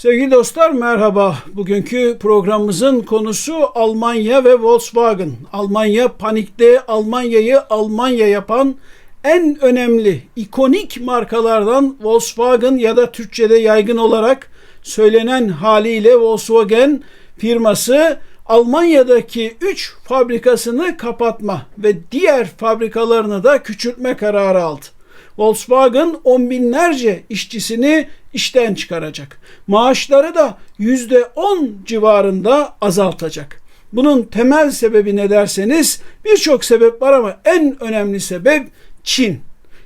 Sevgili dostlar merhaba. Bugünkü programımızın konusu Almanya ve Volkswagen. Almanya panikte Almanya'yı Almanya yapan en önemli ikonik markalardan Volkswagen ya da Türkçe'de yaygın olarak söylenen haliyle Volkswagen firması Almanya'daki 3 fabrikasını kapatma ve diğer fabrikalarını da küçültme kararı aldı. Volkswagen on binlerce işçisini işten çıkaracak. Maaşları da yüzde on civarında azaltacak. Bunun temel sebebi ne derseniz birçok sebep var ama en önemli sebep Çin.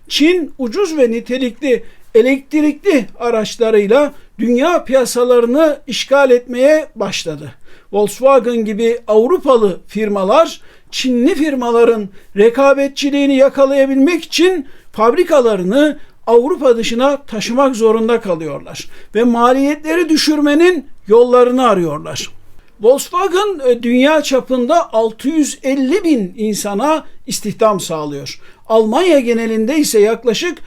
Çin ucuz ve nitelikli elektrikli araçlarıyla dünya piyasalarını işgal etmeye başladı. Volkswagen gibi Avrupalı firmalar Çinli firmaların rekabetçiliğini yakalayabilmek için fabrikalarını Avrupa dışına taşımak zorunda kalıyorlar ve maliyetleri düşürmenin yollarını arıyorlar. Volkswagen e, dünya çapında 650 bin insana istihdam sağlıyor. Almanya genelinde ise yaklaşık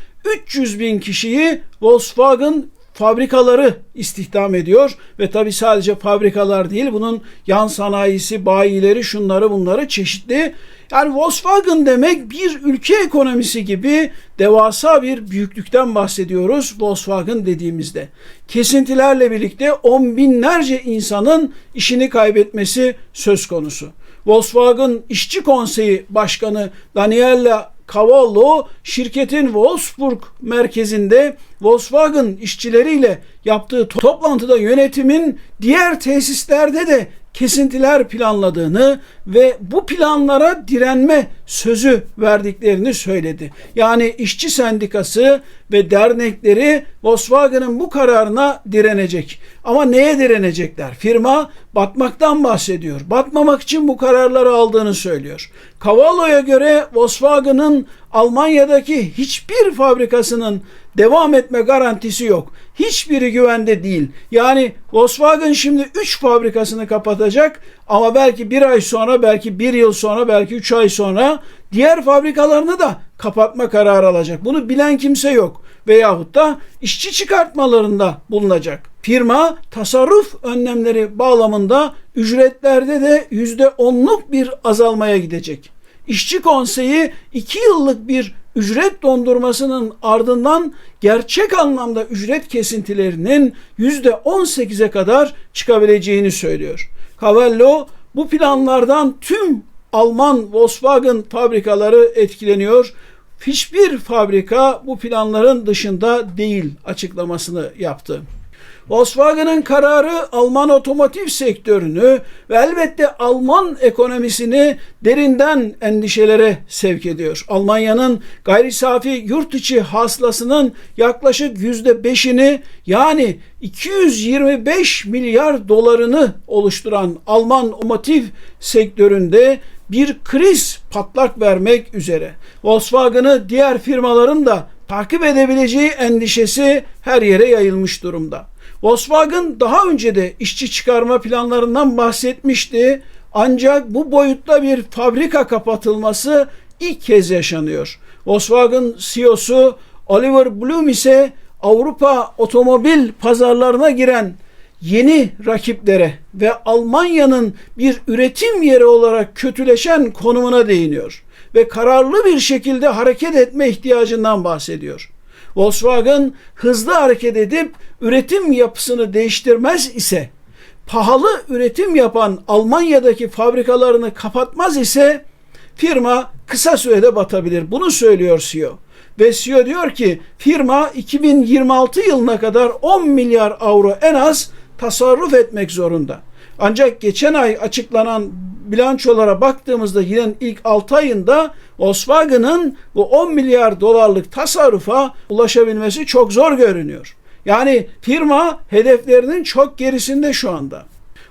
300 bin kişiyi Volkswagen fabrikaları istihdam ediyor ve tabi sadece fabrikalar değil bunun yan sanayisi, bayileri, şunları bunları çeşitli. Yani Volkswagen demek bir ülke ekonomisi gibi devasa bir büyüklükten bahsediyoruz Volkswagen dediğimizde. Kesintilerle birlikte on binlerce insanın işini kaybetmesi söz konusu. Volkswagen İşçi Konseyi Başkanı Daniela Cavallo şirketin Wolfsburg merkezinde Volkswagen işçileriyle yaptığı toplantıda yönetimin diğer tesislerde de kesintiler planladığını ve bu planlara direnme sözü verdiklerini söyledi. Yani işçi sendikası ve dernekleri Volkswagen'ın bu kararına direnecek. Ama neye direnecekler? Firma batmaktan bahsediyor. Batmamak için bu kararları aldığını söylüyor. Cavallo'ya göre Volkswagen'ın Almanya'daki hiçbir fabrikasının devam etme garantisi yok. Hiçbiri güvende değil. Yani Volkswagen şimdi 3 fabrikasını kapatacak ama belki bir ay sonra, belki bir yıl sonra, belki 3 ay sonra diğer fabrikalarını da kapatma kararı alacak. Bunu bilen kimse yok. Veyahut da işçi çıkartmalarında bulunacak. Firma tasarruf önlemleri bağlamında ücretlerde de %10'luk bir azalmaya gidecek. İşçi konseyi 2 yıllık bir ücret dondurmasının ardından gerçek anlamda ücret kesintilerinin %18'e kadar çıkabileceğini söylüyor. Cavallo bu planlardan tüm Alman Volkswagen fabrikaları etkileniyor. Hiçbir fabrika bu planların dışında değil açıklamasını yaptı. Volkswagen'ın kararı Alman otomotiv sektörünü ve elbette Alman ekonomisini derinden endişelere sevk ediyor. Almanya'nın gayri safi yurt içi hasılasının yaklaşık yüzde beşini yani 225 milyar dolarını oluşturan Alman otomotiv sektöründe bir kriz patlak vermek üzere. Volkswagen'ı diğer firmaların da takip edebileceği endişesi her yere yayılmış durumda. Volkswagen daha önce de işçi çıkarma planlarından bahsetmişti. Ancak bu boyutta bir fabrika kapatılması ilk kez yaşanıyor. Volkswagen CEO'su Oliver Bloom ise Avrupa otomobil pazarlarına giren yeni rakiplere ve Almanya'nın bir üretim yeri olarak kötüleşen konumuna değiniyor ve kararlı bir şekilde hareket etme ihtiyacından bahsediyor. Volkswagen hızlı hareket edip üretim yapısını değiştirmez ise pahalı üretim yapan Almanya'daki fabrikalarını kapatmaz ise firma kısa sürede batabilir. Bunu söylüyor CEO. Ve CEO diyor ki firma 2026 yılına kadar 10 milyar avro en az tasarruf etmek zorunda. Ancak geçen ay açıklanan bilançolara baktığımızda yılın ilk 6 ayında Volkswagen'ın bu 10 milyar dolarlık tasarrufa ulaşabilmesi çok zor görünüyor. Yani firma hedeflerinin çok gerisinde şu anda.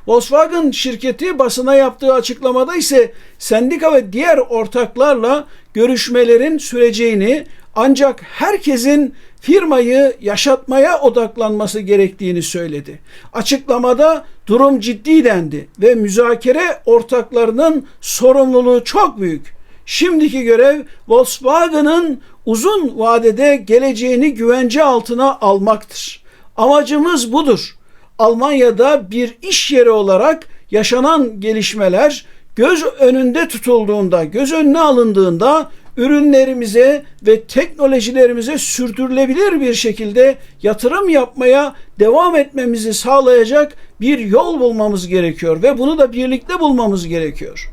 Volkswagen şirketi basına yaptığı açıklamada ise sendika ve diğer ortaklarla görüşmelerin süreceğini ancak herkesin firmayı yaşatmaya odaklanması gerektiğini söyledi. Açıklamada durum ciddi dendi ve müzakere ortaklarının sorumluluğu çok büyük. Şimdiki görev Volkswagen'ın uzun vadede geleceğini güvence altına almaktır. Amacımız budur. Almanya'da bir iş yeri olarak yaşanan gelişmeler göz önünde tutulduğunda, göz önüne alındığında ürünlerimize ve teknolojilerimize sürdürülebilir bir şekilde yatırım yapmaya devam etmemizi sağlayacak bir yol bulmamız gerekiyor ve bunu da birlikte bulmamız gerekiyor.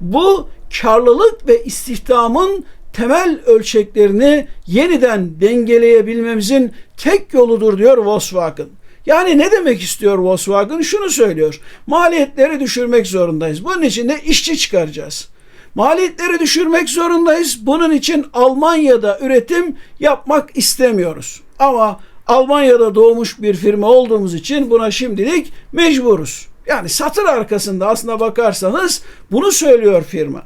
Bu karlılık ve istihdamın temel ölçeklerini yeniden dengeleyebilmemizin tek yoludur diyor Volkswagen. Yani ne demek istiyor Volkswagen? Şunu söylüyor. Maliyetleri düşürmek zorundayız. Bunun için de işçi çıkaracağız. Maliyetleri düşürmek zorundayız. Bunun için Almanya'da üretim yapmak istemiyoruz. Ama Almanya'da doğmuş bir firma olduğumuz için buna şimdilik mecburuz. Yani satır arkasında aslına bakarsanız bunu söylüyor firma.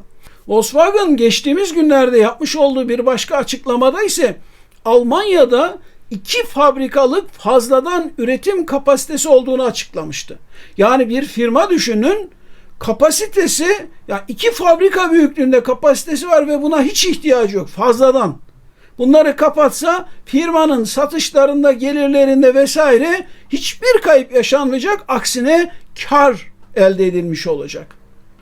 Volkswagen geçtiğimiz günlerde yapmış olduğu bir başka açıklamada ise Almanya'da iki fabrikalık fazladan üretim kapasitesi olduğunu açıklamıştı. Yani bir firma düşünün kapasitesi yani iki fabrika büyüklüğünde kapasitesi var ve buna hiç ihtiyacı yok fazladan. Bunları kapatsa firmanın satışlarında, gelirlerinde vesaire hiçbir kayıp yaşanmayacak. Aksine kar elde edilmiş olacak.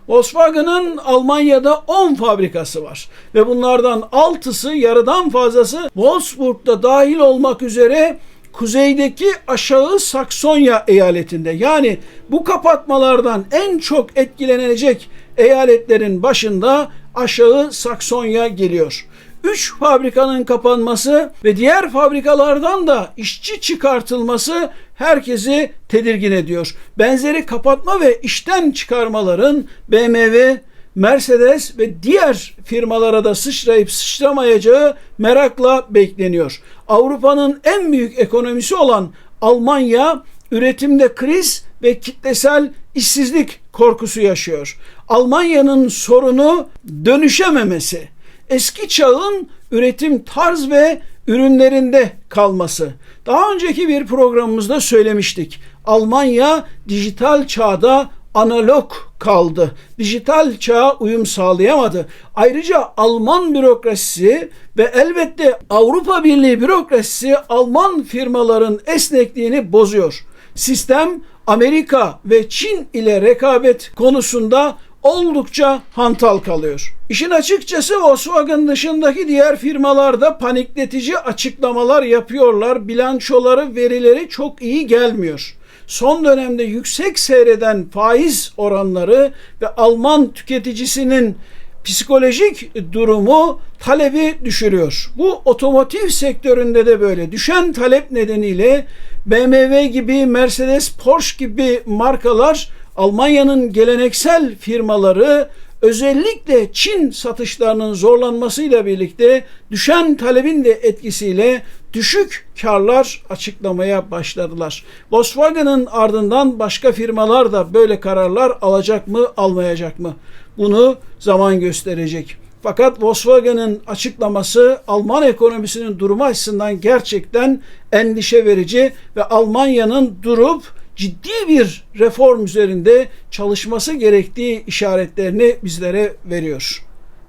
Volkswagen'ın Almanya'da 10 fabrikası var ve bunlardan 6'sı yarıdan fazlası Wolfsburg'da dahil olmak üzere kuzeydeki aşağı Saksonya eyaletinde. Yani bu kapatmalardan en çok etkilenecek eyaletlerin başında aşağı Saksonya geliyor. 3 fabrikanın kapanması ve diğer fabrikalardan da işçi çıkartılması herkesi tedirgin ediyor. Benzeri kapatma ve işten çıkarmaların BMW, Mercedes ve diğer firmalara da sıçrayıp sıçramayacağı merakla bekleniyor. Avrupa'nın en büyük ekonomisi olan Almanya üretimde kriz ve kitlesel işsizlik korkusu yaşıyor. Almanya'nın sorunu dönüşememesi eski çağın üretim tarz ve ürünlerinde kalması. Daha önceki bir programımızda söylemiştik. Almanya dijital çağda analog kaldı. Dijital çağa uyum sağlayamadı. Ayrıca Alman bürokrasisi ve elbette Avrupa Birliği bürokrasisi Alman firmaların esnekliğini bozuyor. Sistem Amerika ve Çin ile rekabet konusunda oldukça hantal kalıyor. İşin açıkçası Volkswagen dışındaki diğer firmalarda panikletici açıklamalar yapıyorlar. Bilançoları, verileri çok iyi gelmiyor. Son dönemde yüksek seyreden faiz oranları ve Alman tüketicisinin psikolojik durumu talebi düşürüyor. Bu otomotiv sektöründe de böyle. Düşen talep nedeniyle BMW gibi, Mercedes, Porsche gibi markalar Almanya'nın geleneksel firmaları özellikle Çin satışlarının zorlanmasıyla birlikte düşen talebin de etkisiyle düşük karlar açıklamaya başladılar. Volkswagen'ın ardından başka firmalar da böyle kararlar alacak mı, almayacak mı? Bunu zaman gösterecek. Fakat Volkswagen'ın açıklaması Alman ekonomisinin durumu açısından gerçekten endişe verici ve Almanya'nın durup ciddi bir reform üzerinde çalışması gerektiği işaretlerini bizlere veriyor.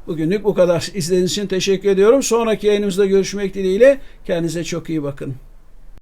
Bugünlük bu kadar. İzlediğiniz için teşekkür ediyorum. Sonraki yayınımızda görüşmek dileğiyle. Kendinize çok iyi bakın.